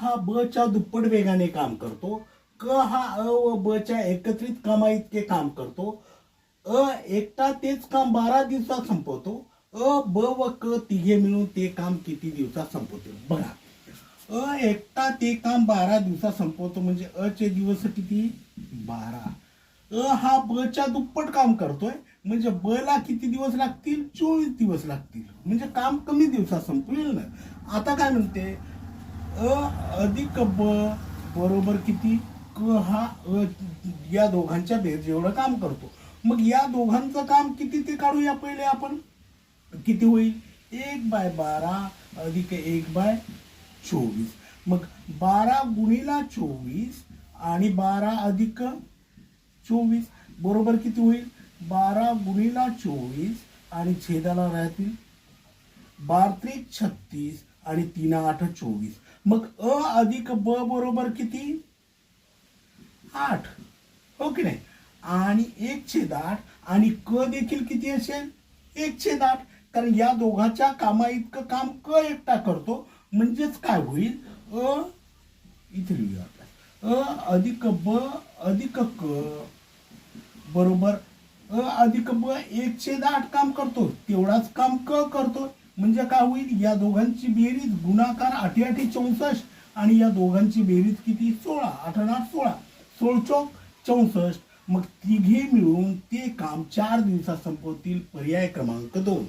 हा ब च्या दुप्पट वेगाने काम करतो. क हा अ व ब च्या एकत्रित कामा इतके काम करतो. अ एकटा तेच काम बारा दिवसात संपवतो. अ ब व क तिघे मिळून ते काम किती दिवसात संपवते बघा. अ एकटा ते काम बारा दिवसात संपवतो म्हणजे अ चे दिवस किती? बारा. अ हा ब च्या दुप्पट काम करतोय म्हणजे ब ला किती दिवस लागतील? चोवीस दिवस लागतील. म्हणजे काम कमी दिवसात संपवेल ना. आता काय म्हणते? अ अधिक ब बरोबर किती? क हा अ या दोघांच्या बेर जेवढं काम करतो. मग या दोघांचं काम किती ते काढूया पहिले आपण? किती होईल? एक बाय बारा अधिक एक बाय चोवीस. मग बारा गुणीला चोवीस आणि बारा अधिक चोवीस बरोबर किती होईल? बारा गुणीला चोवीस आणि छेदाला राहतील बार त्रिक छत्तीस आणि तीन आठ चोवीस. मग अ अधिक ब बरोबर किती? आठ. हो की नाही? आणि एक छेद आठ आणि क देखील किती असेल? एक छेद आठ. कारण या दोघांच्या कामा इतकं काम क एकटा करतो. म्हणजेच काय होईल? अ इथे लिहूया अ अधिक ब अधिक क बरोबर अ अधिक ब एक छेद आठ काम करतो. तेवढाच काम क करतो. म्हणजे काय होईल? या दोघांची बेरीज गुणाकार आठी आठी चौसष्ट आणि या दोघांची बेरीज किती? सोळा आठ आठ सोळा सोळचौक चौसष्ट. मग तिघे मिळून ते काम चार दिवसात संपवतील. पर्याय क्रमांक दोन.